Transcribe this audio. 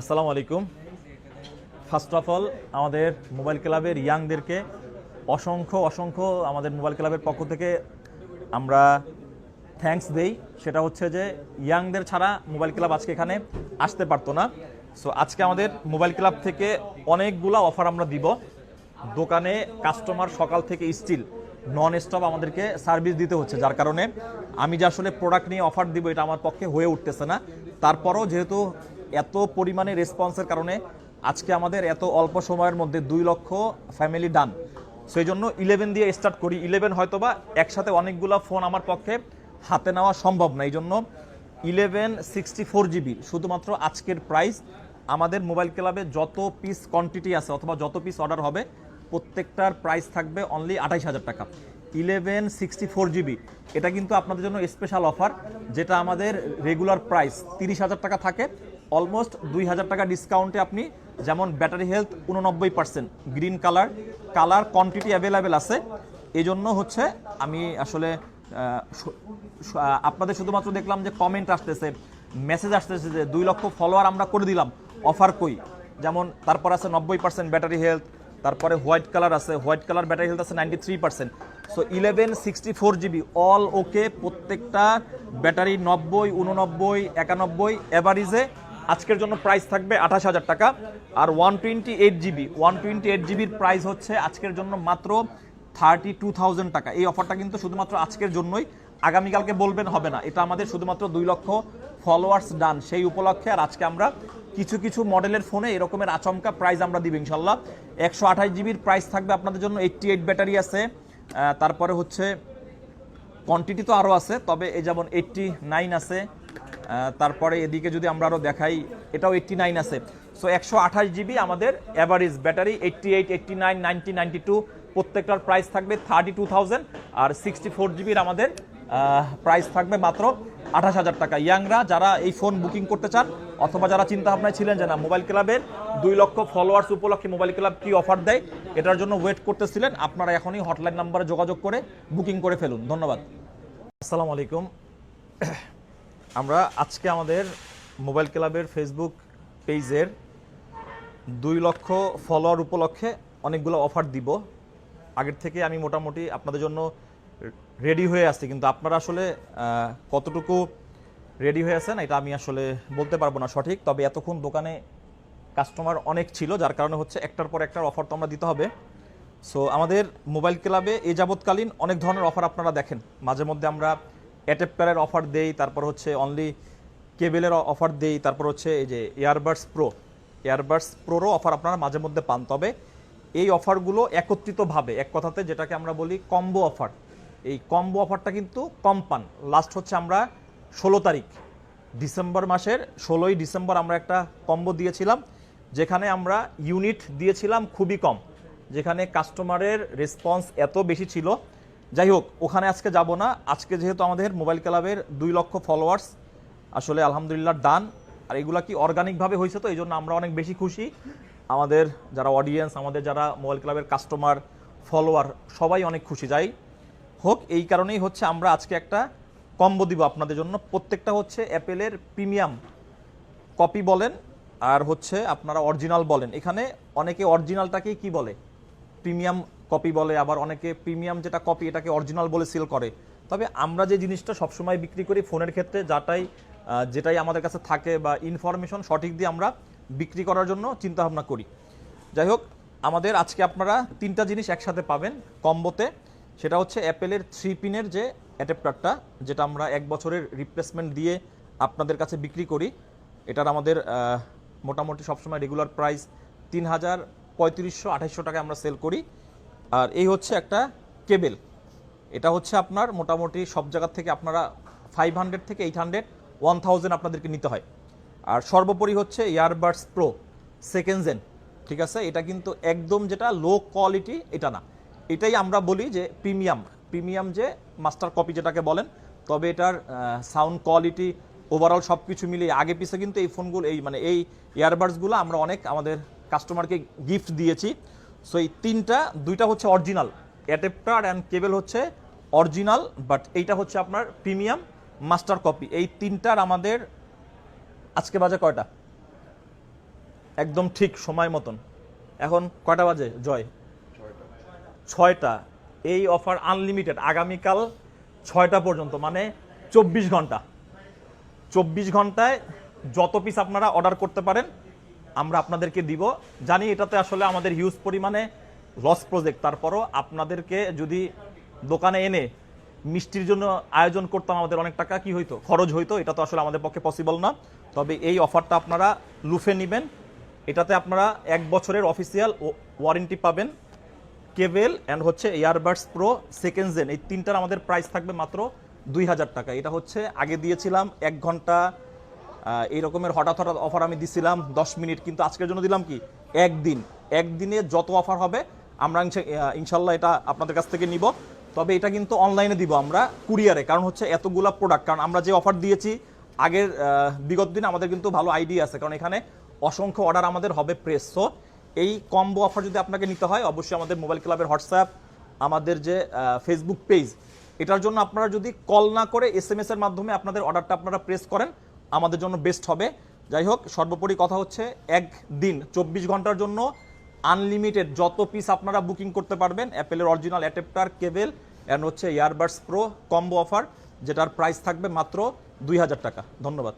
আসসালামু আলাইকুম। First of all আমাদের মোবাইল ক্লাবের ইয়াংদেরকে অসংখ্য অসংখ্য আমাদের মোবাইল ক্লাবের পক্ষ থেকে আমরা থ্যাঙ্কস দেই। সেটা হচ্ছে যে ইয়াংদের ছাড়া মোবাইল ক্লাব আজকে এখানে আসতে পারতো না। সো আজকে আমাদের মোবাইল ক্লাব থেকে অনেকগুলো অফার আমরা দিব। দোকানে কাস্টমার সকাল থেকে স্টিল নন স্টপ আমাদেরকে সার্ভিস দিতে হচ্ছে। যার কারণে আমি যে আসলে প্রোডাক্ট নিয়ে অফার দিব, এটা আমার পক্ষে হয়ে উঠতেছে না। তারপরও যেহেতু এত পরিমাণে রেসপন্সের কারণে আজকে আমাদের এত অল্প সময়ের মধ্যে দুই লক্ষ ফ্যামিলি ডান সেই জন্য ইলেভেন দিয়ে স্টার্ট করি। ইলেভেন হয়তোবা একসাথে অনেকগুলো ফোন আমার পক্ষে হাতে নেওয়া সম্ভব না। এই জন্য ইলেভেন সিক্সটি ফোর জিবি শুধুমাত্র আজকের প্রাইস আমাদের মোবাইল ক্লাবে যত পিস কোয়ান্টিটি আছে অথবা যত পিস অর্ডার হবে, প্রত্যেকটার প্রাইস থাকবে অনলি আঠাইশ হাজার টাকা। ইলেভেন সিক্সটি ফোর জিবি এটা কিন্তু আপনাদের জন্য স্পেশাল অফার যেটা আমাদের রেগুলার প্রাইস তিরিশ হাজার টাকা থাকে। অলমোস্ট দুই হাজার টাকা ডিসকাউন্টে আপনি যেমন ব্যাটারি হেলথ উননব্বই percent green colour colour quantity available আছে। এই জন্য হচ্ছে আমি আসলে আপনাদের শুধুমাত্র দেখলাম যে কমেন্ট আসতেছে মেসেজ আসতেছে যে দুই লক্ষ ফলোয়ার আমরা করে দিলাম অফার কই? যেমন তারপর আছে নব্বই পার্সেন্ট ব্যাটারি হেলথ তারপরে হোয়াইট কালার আছে হোয়াইট কালার ব্যাটারি হেলথ আছে ninety three percent so eleven sixty four GB all okay প্রত্যেকটা ব্যাটারি নব্বই, উননব্বই, একানব্বই এভারেজে আজকের জন্য প্রাইস থাকবে আঠাশ হাজার টাকা আর one twenty eight GB one twenty eight জিবির প্রাইস হচ্ছে আজকের জন্য মাত্র থার্টি টু থাউজেন্ড টাকা। এই অফারটা কিন্তু শুধুমাত্র আজকের জন্যই, আগামীকালকে বলবেন হবে না। এটা আমাদের শুধুমাত্র দুই লক্ষ ফলোয়ার্স ডান সেই উপলক্ষে। আর আজকে আমরা কিছু কিছু মডেলের ফোনে এরকমের আচমকা প্রাইস আমরা দিব ইনশাল্লাহ একশো আঠাশ জিবির প্রাইস থাকবে আপনাদের জন্য এইটটি এইট ব্যাটারি আছে তারপরে হচ্ছে কোয়ান্টিটি তো আরও আছে, তবে এই যেমন এইটটি নাইন আছে তারপরে এদিকে যদি আমরা আরও দেখাই, এটাও এইটটি নাইন আছে। সো একশো আঠাশ জিবি আমাদের average battery eighty eight eighty nine ninety ninety two প্রত্যেকটার প্রাইস থাকবে থার্টি টু থাউজেন্ড আর সিক্সটি ফোর জিবির আমাদের প্রাইস থাকবে মাত্র আঠাশ হাজার টাকা। ইয়াংরা, যারা এই ফোন বুকিং করতে চান, অথবা যারা চিন্তা ভাবনায় ছিলেন যে না মোবাইল ক্লাবের দুই লক্ষ ফলোয়ার্স উপলক্ষে মোবাইল ক্লাব কি অফার দেয়, এটার জন্য ওয়েট করতেছিলেন, আপনারা এখনই হটলাইন নাম্বারে যোগাযোগ করে বুকিং করে ফেলুন। ধন্যবাদ। আসসালামু আলাইকুম। আমরা আজকে আমাদের মোবাইল ক্লাবের ফেসবুক পেজের দুই লক্ষ ফলোয়ার উপলক্ষে অনেকগুলো অফার দিব। আগের থেকে আমি মোটামুটি আপনাদের জন্য রেডি হয়ে আসছি কিন্তু আপনারা আসলে কতটুকু রেডি হয়ে আছেন এটা আমি আসলে বলতে পারব না সঠিক, তবে এতক্ষণ দোকানে কাস্টমার অনেক ছিল, যার কারণে হচ্ছে একটার পর একটার অফার তো আমরা দিতে হবে। সো আমাদের মোবাইল ক্লাবে এ যাবৎকালীন অনেক ধরনের অফার আপনারা দেখেন। মাঝে মধ্যে আমরা অ্যাটেপ্টারের অফার দেই, তারপর হচ্ছে অনলি কেবেলের অফার দেই, তারপর হচ্ছে এই যে এয়ারবাডস প্রো এয়ারবাডস প্রোরও অফার আপনারা মাঝে মধ্যে পান, তবে এই অফারগুলো একত্রিতভাবে, এক কথাতে যেটাকে আমরা বলি কম্বো অফার এই কম্বো অফারটা কিন্তু কম পান। লাস্ট হচ্ছে আমরা ষোলো তারিখ, ডিসেম্বর মাসের ষোলোই ডিসেম্বর আমরা একটা কম্বো দিয়েছিলাম, যেখানে আমরা ইউনিট দিয়েছিলাম খুবই কম, যেখানে কাস্টমারের রেসপন্স এত বেশি ছিল যাই হোক, ওখানে আজকে যাব না। আজকে যেহেতু আমাদের মোবাইল ক্লাবের দুই লক্ষ ফলোয়ার্স আসলে আলহামদুলিল্লাহ ডান আর এগুলা কি অর্গানিকভাবে হয়েছে তো, এই জন্য আমরা অনেক বেশি খুশি। আমাদের যারা অডিয়েন্স আমাদের যারা মোবাইল ক্লাবের কাস্টমার ফলোয়ার সবাই অনেক খুশি, যাই হোক, এই কারণেই হচ্ছে আমরা আজকে একটা কম্বো দিব আপনাদের জন্য। প্রত্যেকটা হচ্ছে অ্যাপেলের প্রিমিয়াম কপি বলেন, আর হচ্ছে আপনারা অরিজিনাল বলেন। এখানে অনেকে অরিজিনালটাকেই কি বলে? প্রিমিয়াম কপি বলে, আবার অনেকে প্রিমিয়াম যেটা কপি এটাকে অরিজিনাল বলে সেল করে। তবে আমরা যে জিনিসটা সবসময় বিক্রি করি ফোনের ক্ষেত্রে, যাটাই যেটাই আমাদের কাছে থাকে বা ইনফরমেশন সঠিক দিয়ে আমরা বিক্রি করার জন্য চিন্তা ভাবনা করি। যাই হোক, আমাদের আজকে আপনারা তিনটা জিনিস একসাথে পাবেন কম্বোতে। সেটা হচ্ছে অ্যাপেলের থ্রি পিনের যে অ্যাডাপ্টারটা, যেটা আমরা এক বছরের রিপ্লেসমেন্ট দিয়ে আপনাদের কাছে বিক্রি করি। এটার আমাদের মোটামুটি সবসময় রেগুলার প্রাইস তিন হাজার পঁয়ত্রিশশো আঠাইশশো টাকায় আমরা সেল করি। আর এই হচ্ছে একটা কেবেল। এটা হচ্ছে আপনার মোটামুটি সব জায়গা থেকে আপনারা ফাইভ হান্ড্রেড থেকে এইট হান্ড্রেড ওয়ান থাউজেন্ড আপনাদেরকে নিতে হয়। আর সর্বোপরি হচ্ছে ইয়ারবাডস প্রো সেকেন্ড জেন ঠিক আছে? এটা কিন্তু একদম যেটা লো কোয়ালিটি এটা না। এটাই আমরা বলি যে প্রিমিয়াম প্রিমিয়াম যে মাস্টার কপি যেটাকে বলেন, তবে এটার সাউন্ড কোয়ালিটি ওভারঅল সব কিছু মিলিয়ে আগে পিছে কিন্তু এই ফোনগুলো এই মানে এই ইয়ারবাডসগুলো আমরা অনেক আমাদের কাস্টমারকে গিফট দিয়েছি। সো এই তিনটা, দুইটা হচ্ছে অরিজিনাল অ্যাডাপ্টার অ্যান্ড কেবল হচ্ছে অরিজিনাল বাট এইটা হচ্ছে আপনার প্রিমিয়াম মাস্টার কপি এই তিনটার আমাদের আজকে বাজে কয়টা? একদম ঠিক সময় মতন। এখন কয়টা বাজে, জয়? ছয়টা। এই অফার আনলিমিটেড আগামীকাল ছয়টা পর্যন্ত মানে চব্বিশ ঘণ্টা। চব্বিশ ঘন্টায় যত পিস আপনারা অর্ডার করতে পারেন আমরা আপনাদেরকে দিব। জানি এটাতে আসলে আমাদের হিউজ পরিমাণে লস প্রজেক্ট তারপরও আপনাদেরকে যদি দোকানে এনে মিষ্টির জন্য আয়োজন করতাম আমাদের অনেক টাকা, কি হইতো? খরচ হইতো, এটা তো আসলে আমাদের পক্ষে পসিবল না। তবে এই অফারটা আপনারা লুফে নেবেন। এটাতে আপনারা এক বছরের অফিসিয়াল ওয়ারেন্টি পাবেন। কেবেল অ্যান্ড হচ্ছে ইয়ারবাডস প্রো সেকেন্ড জেন এই তিনটার আমাদের প্রাইস থাকবে মাত্র দুই হাজার টাকা। এটা হচ্ছে, আগে দিয়েছিলাম এক ঘণ্টা এই রকমের হঠাৎ হঠাৎ অফার আমি দিছিলাম, দশ মিনিট, কিন্তু আজকের জন্য দিলাম কি? একদিন। একদিনে যত অফার হবে, আমরা ইনশাল্লাহ এটা আপনাদের কাছ থেকে নিব। তবে এটা কিন্তু অনলাইনে দিব আমরা কুরিয়ারে কারণ হচ্ছে এতগুলা প্রোডাক্ট কারণ আমরা যে অফার দিয়েছি, আগের বিগত দিনে আমাদের কিন্তু ভালো আইডিয়া আছে। কারণ এখানে অসংখ্য অর্ডার আমাদের হবে প্রেস সো এই কম্বো অফার যদি আপনাকে নিতে হয়, অবশ্যই আমাদের মোবাইল ক্লাবের হোয়াটসঅ্যাপ আমাদের যে ফেসবুক পেজ এটার জন্য আপনারা যদি কল না করে এস এম এর মাধ্যমে আপনাদের অর্ডারটা আপনারা প্রেস করেন আমাদের জন্য বেস্ট হবে। যাই হোক, সর্বোপরি কথা হচ্ছে এক দিন চব্বিশ ঘণ্টার জন্য আনলিমিটেড যত পিস আপনারা বুকিং করতে পারবেন অ্যাপেলের অরিজিনাল অ্যাডাপ্টার কেবেল অ্যান্ড হচ্ছে ইয়ারবাডস প্রো কম্বো অফার যেটার প্রাইস থাকবে মাত্র দুই হাজার টাকা। ধন্যবাদ।